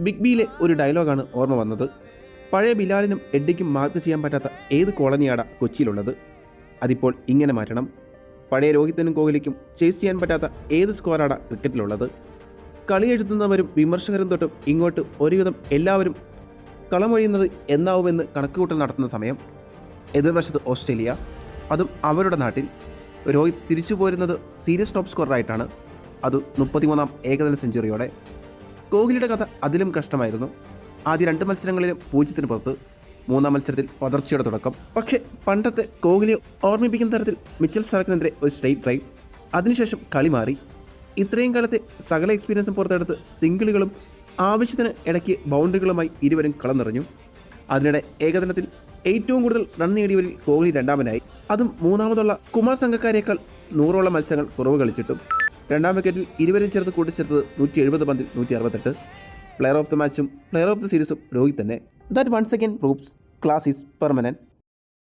Big ബിയിലെ ഒരു ഡയലോഗാണ് ഓർമ്മ വന്നത്. പഴയ ബിലാലിനും എഡ്ഡിക്കും മാർക്ക് ചെയ്യാൻ പറ്റാത്ത ഏത് കോളനിയാണ് കൊച്ചിയിലുള്ളത്? അതിപ്പോൾ ഇങ്ങനെ മാറ്റണം. പഴയ രോഹിത്തിനും കോഹ്ലിക്കും ചേസ് ചെയ്യാൻ പറ്റാത്ത ഏത് സ്കോറാണ് ക്രിക്കറ്റിലുള്ളത്? കളി എഴുതുന്നവരും വിമർശകരും തൊട്ടും ഇങ്ങോട്ട് ഒരുവിധം എല്ലാവരും കളമൊഴിയുന്നത് എന്നാവുമെന്ന് കണക്കുകൂട്ടൽ നടത്തുന്ന സമയം. എതിർവശത്ത് ഓസ്ട്രേലിയ അതും അവരുടെ നാട്ടിൽ. രോഹിത് തിരിച്ചു പോരുന്നത് സീരിയസ് ടോപ്പ് സ്കോറായിട്ടാണ് അത് മുപ്പത്തിമൂന്നാം ഏകദിന സെഞ്ചുറിയോടെ കോഹ്ലിയുടെ കഥ അതിലും കഷ്ടമായിരുന്നു. ആദ്യ രണ്ട് മത്സരങ്ങളിലും പൂജ്യത്തിന് പുറത്ത് മൂന്നാം മത്സരത്തിൽ പതർച്ചയുടെ തുടക്കം. പക്ഷേ പണ്ടത്തെ കോഹ്ലിയെ ഓർമ്മിപ്പിക്കുന്ന തരത്തിൽ മിച്ചൽ സ്റ്റാർക്കിനെതിരെ ഒരു സ്ട്രൈറ്റ് ഡ്രൈവ് അതിനുശേഷം കളി മാറി. ഇത്രയും കാലത്തെ സകല എക്സ്പീരിയൻസും പുറത്തെടുത്ത് സിംഗിളുകളും ആവശ്യത്തിന് ഇടയ്ക്ക് ബൗണ്ടറികളുമായി ഇരുവരും കളം നിറഞ്ഞു. അതിനിടെ ഏകദിനത്തിൽ ഏറ്റവും കൂടുതൽ റൺ നേടിയവരിൽ കോഹ്ലി രണ്ടാമനായി. അതും മൂന്നാമതുള്ള കുമാർ സംഘക്കാരേക്കാൾ നൂറോളം മത്സരങ്ങൾ കുറവ് കളിച്ചിട്ടും. രണ്ടാം വിക്കറ്റിൽ ഇരുവരും ചേർത്ത് കൂട്ടിച്ചേർത്തത് നൂറ്റി എഴുപത് പന്തിൽ നൂറ്റി അറുപത്തെട്ട് പ്ലെയർ ഓഫ് ദ മാച്ചും പ്ലെയർ ഓഫ് ദ സീരീസും രോഹിത് തന്നെ. That once again proves class is permanent